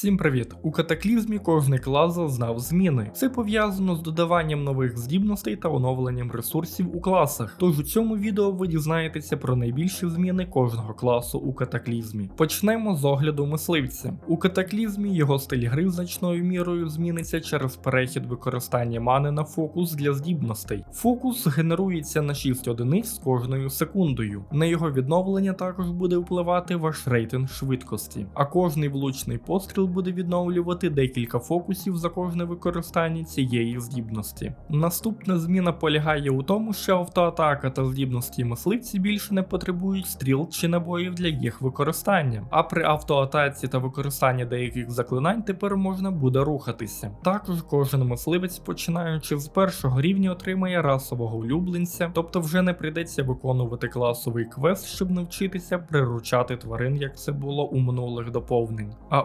Всім привіт! У катаклізмі кожний клас зазнав зміни. Це пов'язано з додаванням нових здібностей та оновленням ресурсів у класах. Тож у цьому відео ви дізнаєтеся про найбільші зміни кожного класу у катаклізмі. Почнемо з огляду мисливця. У катаклізмі його стиль гри значною мірою зміниться через перехід використання мани на фокус для здібностей. Фокус генерується на 6 одиниць з кожною секундою. На його відновлення також буде впливати ваш рейтинг швидкості, а кожний влучний постріл буде відновлювати декілька фокусів за кожне використання цієї здібності. Наступна зміна полягає у тому, що автоатака та здібності мисливці більше не потребують стріл чи набоїв для їх використання, а при автоатаці та використанні деяких заклинань тепер можна буде рухатися. Також кожен мисливець, починаючи з першого рівня, отримає расового улюбленця, тобто вже не прийдеться виконувати класовий квест, щоб навчитися приручати тварин, як це було у минулих доповнень. А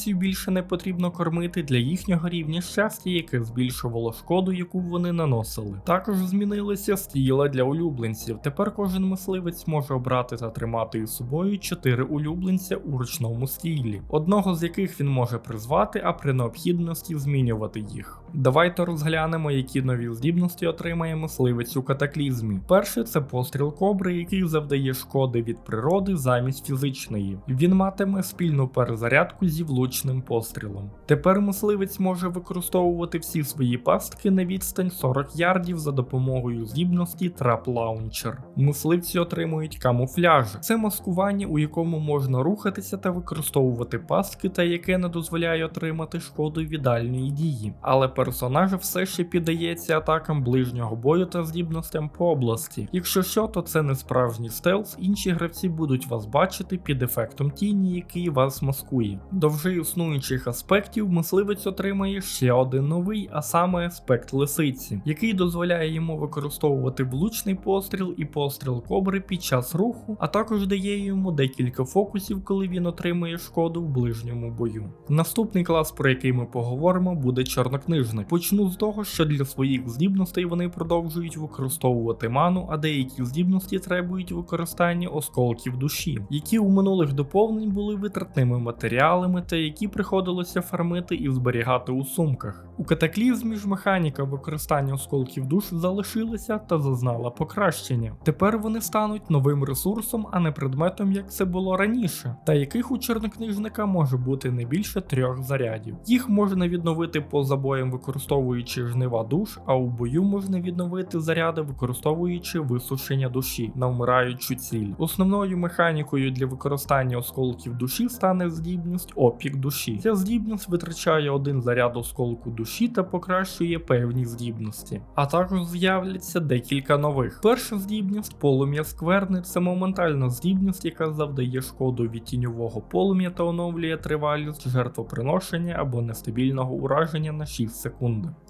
улюбленців більше не потрібно кормити для їхнього рівня щастя, яке збільшувало шкоду, яку вони наносили. Також змінилися стіла для улюбленців. Тепер кожен мисливець може обрати та тримати із собою чотири улюбленця у ручному стілі, одного з яких він може призвати, а при необхідності змінювати їх. Давайте розглянемо, які нові здібності отримає мисливець у катаклізмі. Перший це постріл кобри, який завдає шкоди від природи замість фізичної. Він матиме спільну перезарядку зі влучним пострілом. Тепер мисливець може використовувати всі свої пастки на відстань 40 ярдів за допомогою здібності Trap Launcher. Мисливці отримують камуфляж. Це маскування, у якому можна рухатися та використовувати пастки, та яке не дозволяє отримати шкоду від дальньої дії. Але персонаж все ще піддається атакам ближнього бою та здібностям по області. Якщо що, то це не справжній стелс, інші гравці будуть вас бачити під ефектом тіні, який вас маскує. До вже існуючих аспектів мисливець отримає ще один новий, а саме аспект лисиці, який дозволяє йому використовувати влучний постріл і постріл кобри під час руху, а також дає йому декілька фокусів, коли він отримує шкоду в ближньому бою. Наступний клас, про який ми поговоримо, буде чорнокнижник. Почну з того, що для своїх здібностей вони продовжують використовувати ману, а деякі здібності требують використання осколків душі, які у минулих доповнень були витратними матеріалами та які приходилося фармити і зберігати у сумках. У катаклізмі ж механіка використання осколків душ залишилася та зазнала покращення. Тепер вони стануть новим ресурсом, а не предметом, як це було раніше, та яких у чорнокнижника може бути не більше трьох зарядів. Їх можна відновити поза боєм, використовуючи жнива душ, а у бою можна відновити заряди, використовуючи висушення душі на вмираючу ціль. Основною механікою для використання осколків душі стане здібність опік душі. Ця здібність витрачає один заряд осколку душі та покращує певні здібності. А також з'являться декілька нових. Перша здібність полум'я скверни це моментальна здібність, яка завдає шкоду від тіньового полум'я та оновлює тривалість жертвоприношення або нестабільного ураження на 6 секунд.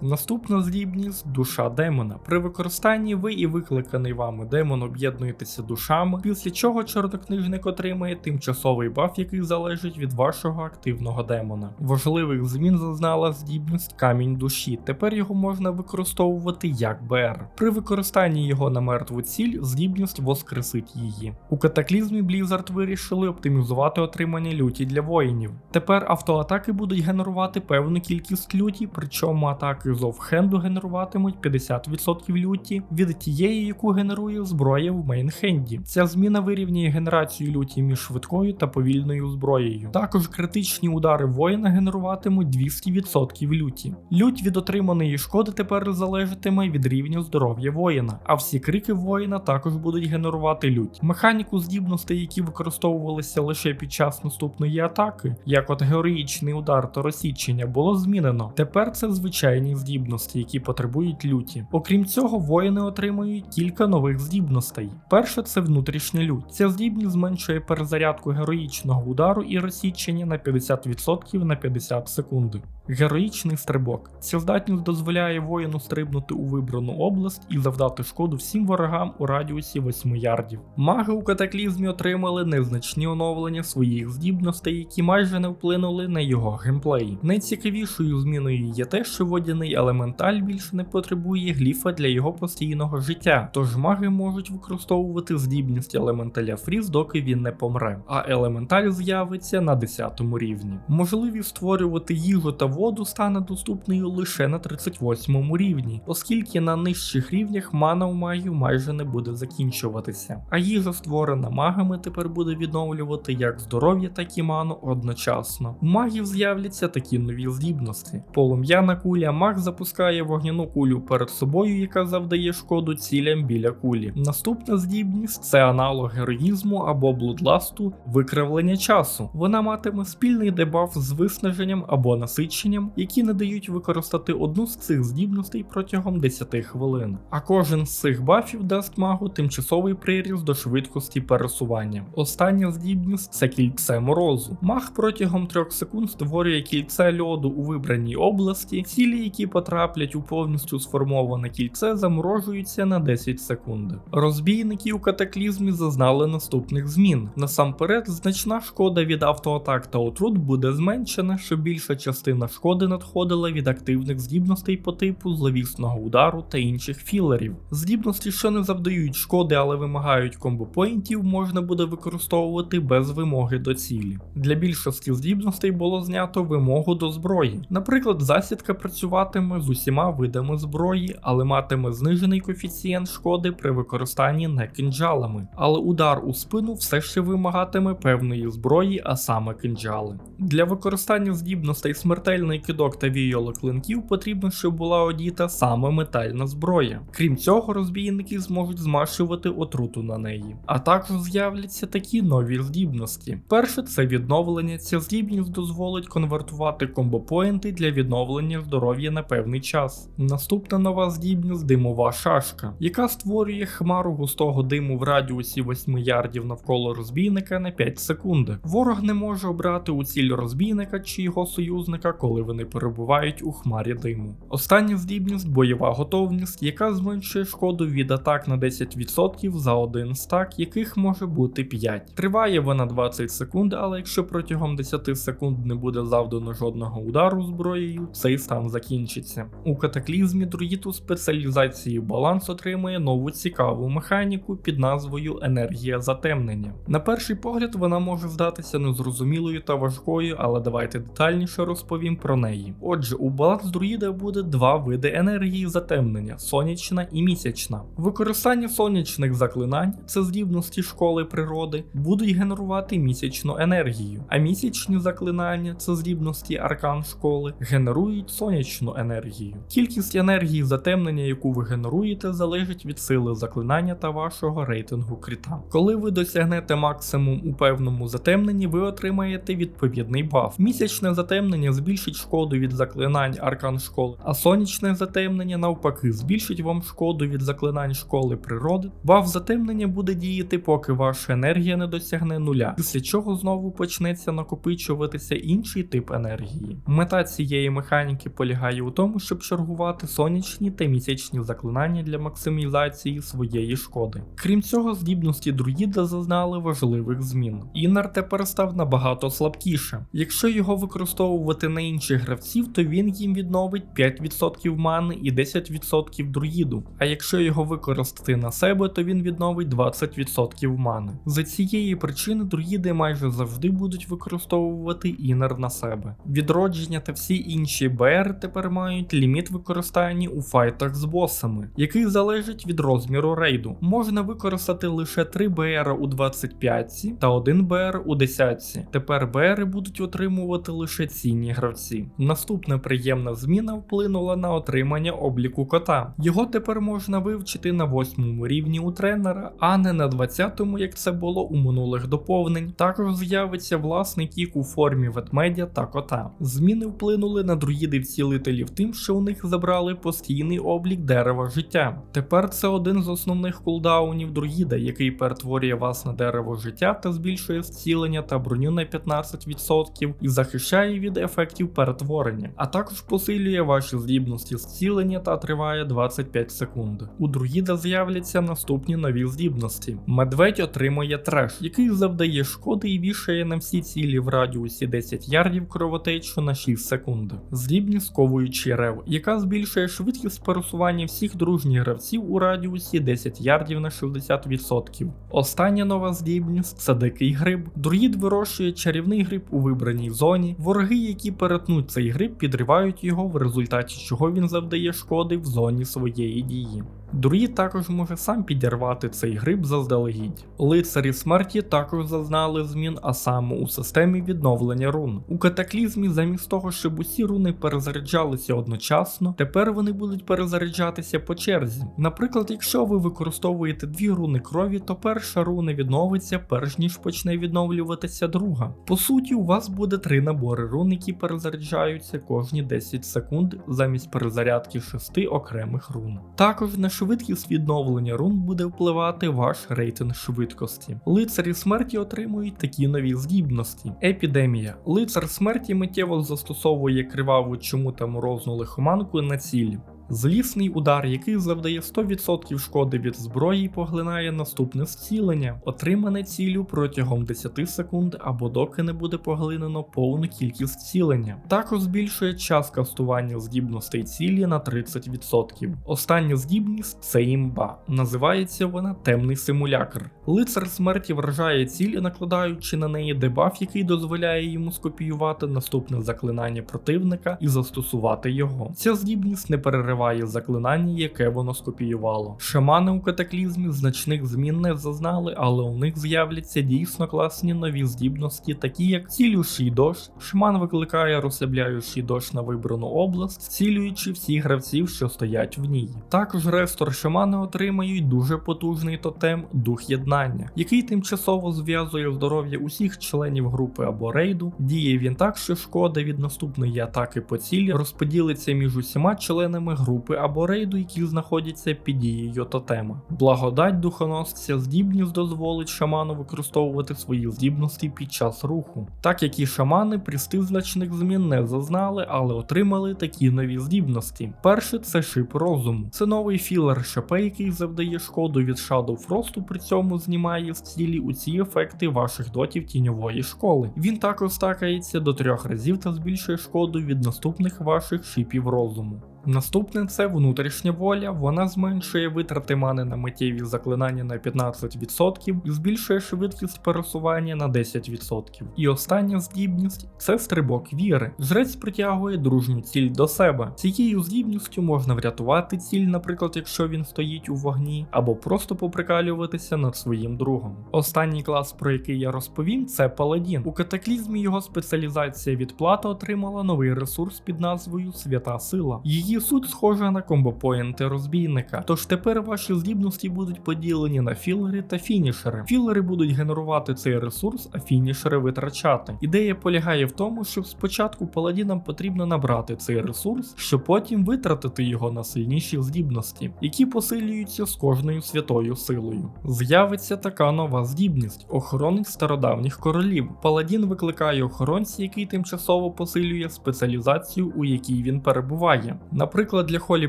Наступна здібність душа демона. При використанні ви і викликаний вами демон об'єднуєтеся душами, після чого чорнокнижник отримає тимчасовий баф, який залежить від вашого активного демона. Важливих змін зазнала здібність камінь душі. Тепер його можна використовувати як БР. При використанні його на мертву ціль здібність воскресить її. У катаклізмі Blizzard вирішили оптимізувати отримання люті для воїнів. Тепер автоатаки будуть генерувати певну кількість люті, причому атаки з офхенду генеруватимуть 50% люті від тієї, яку генерує зброя в мейнхенді. Ця зміна вирівнює генерацію люті між швидкою та повільною зброєю. Також критичні удари воїна генеруватимуть 200% люті. Лють від отриманої шкоди тепер залежатиме від рівня здоров'я воїна, а всі крики воїна також будуть генерувати лють. Механіку здібностей, які використовувалися лише під час наступної атаки, як от героїчний удар та розсічення, було змінено. Тепер це звичайні здібності, які потребують люті. Окрім цього, воїни отримують кілька нових здібностей. Перше це внутрішня лють. Ця здібність зменшує перезарядку героїчного удару і розсічення на 50% на 50 секунд. Героїчний стрибок. Ця здатність дозволяє воїну стрибнути у вибрану область і завдати шкоду всім ворогам у радіусі 8 ярдів. Маги у катаклізмі отримали незначні оновлення своїх здібностей, які майже не вплинули на його геймплей. Найцікавішою зміною є те, що водяний елементаль більше не потребує гліфа для його постійного життя, тож маги можуть використовувати здібність елементаля Фріз, доки він не помре, а елементаль з'явиться на 10 рівні. Можливість створювати їжу та воду стане доступною лише на 38 рівні, оскільки на нижчих рівнях мана у магів майже не буде закінчуватися. А їжа, створена магами, тепер буде відновлювати як здоров'я, так і ману одночасно. У магів з'являться такі нові здібності. Полум'яна куля маг запускає вогняну кулю перед собою, яка завдає шкоду цілям біля кулі. Наступна здібність це аналог героїзму або блудласту викривлення часу. Вона матиме спільний дебаф з виснаженням або насиченням, які не дають використати одну з цих здібностей протягом 10 хвилин. А кожен з цих бафів дасть магу тимчасовий приріст до швидкості пересування. Остання здібність це кільце морозу. Маг протягом 3 секунд створює кільце льоду у вибраній області, цілі, які потраплять у повністю сформоване кільце, заморожуються на 10 секунд. Розбійники у катаклізмі зазнали наступних змін. Насамперед, значна шкода від автоатак та отрут буде зменшена, щоб більша частина шкоди надходила від активних здібностей по типу зловісного удару та інших філерів. Здібності, що не завдають шкоди, але вимагають комбопоінтів, можна буде використовувати без вимоги до цілі. Для більшості здібностей було знято вимогу до зброї. Наприклад, засідка працюватиме з усіма видами зброї, але матиме знижений коефіцієнт шкоди при використанні не кинджалами. Але удар у спину все ще вимагатиме певної зброї, а саме кинджали. Для використання здібностей смертельний кидок та війоло клинків потрібно, щоб була одіта саме метальна зброя. Крім цього, розбійники зможуть змащувати отруту на неї. А також з'являться такі нові здібності. Перше це відновлення. Ця здібність дозволить конвертувати комбопоінти для відновлення здоров'я на певний час. Наступна нова здібність димова шашка, яка створює хмару густого диму в радіусі 8 ярдів навколо розбійника на 5 секунд. Ворог не може обрати у ціль розбійника чи його союзника, коли вони перебувають у хмарі диму. Остання здібність бойова готовність, яка зменшує шкоду від атак на 10% за один стак, яких може бути 5. Триває вона 20 секунд, але якщо протягом 10 секунд не буде завдано жодного удару зброєю, цей стан закінчиться. У катаклізмі друїту спеціалізації баланс отримує нову цікаву механіку під назвою енергія затемнення. На перший погляд вона може здатися незрозумілою та важкою, але давайте детальніше розповім про неї. Отже, у баланс друїда буде два види енергії затемнення сонячна і місячна. Використання сонячних заклинань, це здібності школи природи, будуть генерувати місячну енергію, а місячні заклинання, це здібності аркан школи, генерують сонячну енергію. Кількість енергії затемнення, яку ви генеруєте, залежить від сили заклинання та вашого рейтингу кріта. Коли ви досягнете максимум у певному затемненні, ви отримаєте відповідний баф. Місячне затемнення збільшить шкоду від заклинань аркан школи, а сонячне затемнення навпаки збільшить вам шкоду від заклинань школи природи. Баф затемнення буде діяти, поки ваша енергія не досягне нуля, після чого знову почнеться накопичуватися інший тип енергії. Мета цієї механіки полягає у тому, щоб чергувати сонячні та місячні заклинання для максимізації своєї шкоди. Крім цього, здібності друїда зазнали важливих змін. Іннер тепер став набагато слабкіше. Якщо його використовувати на інших гравців, то він їм відновить 5% мани і 10% друїду. А якщо його використати на себе, то він відновить 20% мани. За цієї причини друїди майже завжди будуть використовувати інер на себе. Відродження та всі інші БР тепер мають ліміт використання у файтах з босами, який залежить від розміру рейду. Можна використати лише 3 БР у 25 та 1 БР у 10. Тепер БРи будуть отримувати лише цінні гравці. Наступна приємна зміна вплинула на отримання обліку кота. Його тепер можна вивчити на 8 рівні у тренера, а не на 20, як це було у минулих доповнень. Також з'явиться власний кік у формі ведмедя та кота. Зміни вплинули на друїдів-цілителів тим, що у них забрали постійний облік дерева життя. Тепер це один з основних кулдаунів друїда, який перетворює вас на дерево життя та збільшує зцілення та броню на 15% і захищає від ефектів перетворення, а також посилює ваші здібності зцілення та триває 25 секунд. У друїда з'являться наступні нові здібності. Медведь отримує треш, який завдає шкоди і вішає на всі цілі в радіусі 10 ярдів кровотечу на 6 секунд. Здібність ковуючий рев, яка збільшує швидкість пересування всіх дружніх гравців у радіусі 10 ярдів на 60%. Остання нова здібність це дикий гриб. Друїд вирощує чарівний гриб у вибраній зоні. Вороги, які перетнуть цей гриб, підривають його, в результаті чого він завдає шкоди в зоні своєї дії. Друїд також може сам підірвати цей гриб заздалегідь. Лицарі смерті також зазнали змін, а саме у системі відновлення рун. У катаклізмі, замість того, щоб усі руни перезаряджалися одночасно, тепер вони будуть перезаряджатися по черзі. Наприклад, якщо ви використовуєте дві руни крові, то перша руна відновиться, перш ніж почне відновлюватися друга. По суті, у вас буде три набори рун, які перезаряджаються кожні 10 секунд замість перезарядки шести окремих рун. Також на швидкість відновлення рун буде впливати ваш рейтинг швидкості. Лицарі смерті отримують такі нові здібності. Епідемія. Лицар смерті миттєво застосовує криваву чому та морозну лихоманку на цілі. Злісний удар, який завдає 100% шкоди від зброї, поглинає наступне зцілення, отримане ціллю протягом 10 секунд або доки не буде поглинено повну кількість зцілення. Також збільшує час кастування здібностей цілі на 30%. Остання здібність це імба. Називається вона темний симулякр. Лицар смерті вражає ціль, накладаючи на неї дебаф, який дозволяє йому скопіювати наступне заклинання противника і застосувати його. Ця здібність не перериває заклинання, яке воно скопіювало. Шамани у катаклізмі значних змін не зазнали, але у них з'являться дійсно класні нові здібності, такі як цілющий дощ. Шаман викликає розслабляючий дощ на вибрану область, цілюючи всіх гравців, що стоять в ній. Також рестор шамани отримають дуже потужний тотем дух єднання, який тимчасово зв'язує здоров'я усіх членів групи або рейду. Діє він так, що шкода від наступної атаки по цілі розподілиться між усіма членами групи або рейду, які знаходяться під дією тотема. Благодать духоносця здібність дозволить шаману використовувати свої здібності під час руху. Так як і шамани прістив значних змін не зазнали, але отримали такі нові здібності. Перше це шип розуму. Це новий філер ШП, який завдає шкоду від Shadow Frost, при цьому знімає з цілі усі ефекти ваших дотів тіньової школи. Він також стакається до трьох разів та збільшує шкоду від наступних ваших шипів розуму. Наступне це внутрішня воля, вона зменшує витрати мани на миттєві заклинання на 15% і збільшує швидкість пересування на 10%. І остання здібність це стрибок віри. Жрець притягує дружню ціль до себе. Цією здібністю можна врятувати ціль, наприклад, якщо він стоїть у вогні, або просто поприкалюватися над своїм другом. Останній клас, про який я розповім, це паладін. У катаклізмі його спеціалізація від плата отримала новий ресурс під назвою Свята Сила. Її суть схожа на комбопоінти розбійника. Тож тепер ваші здібності будуть поділені на філери та фінішери. Філери будуть генерувати цей ресурс, а фінішери витрачати. Ідея полягає в тому, що спочатку паладінам потрібно набрати цей ресурс, щоб потім витратити його на сильніші здібності, які посилюються з кожною святою силою. З'явиться така нова здібність охоронець стародавніх королів. Паладін викликає охоронця, який тимчасово посилює спеціалізацію, у якій він перебуває. Наприклад, для холі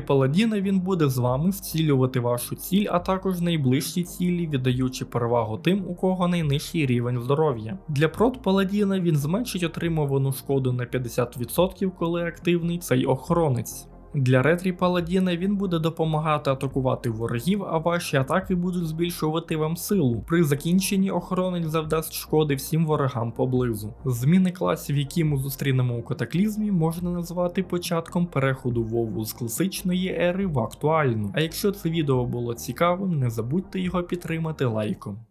паладіна він буде з вами зцілювати вашу ціль, а також найближчі цілі, віддаючи перевагу тим, у кого найнижчий рівень здоров'я. Для прот паладіна він зменшить отримувану шкоду на 50%, коли активний цей охоронець. Для ретрі паладіна він буде допомагати атакувати ворогів, а ваші атаки будуть збільшувати вам силу. При закінченні охоронець завдасть шкоди всім ворогам поблизу. Зміни класів, які ми зустрінемо у катаклізмі, можна назвати початком переходу вову з класичної ери в актуальну. А якщо це відео було цікавим, не забудьте його підтримати лайком.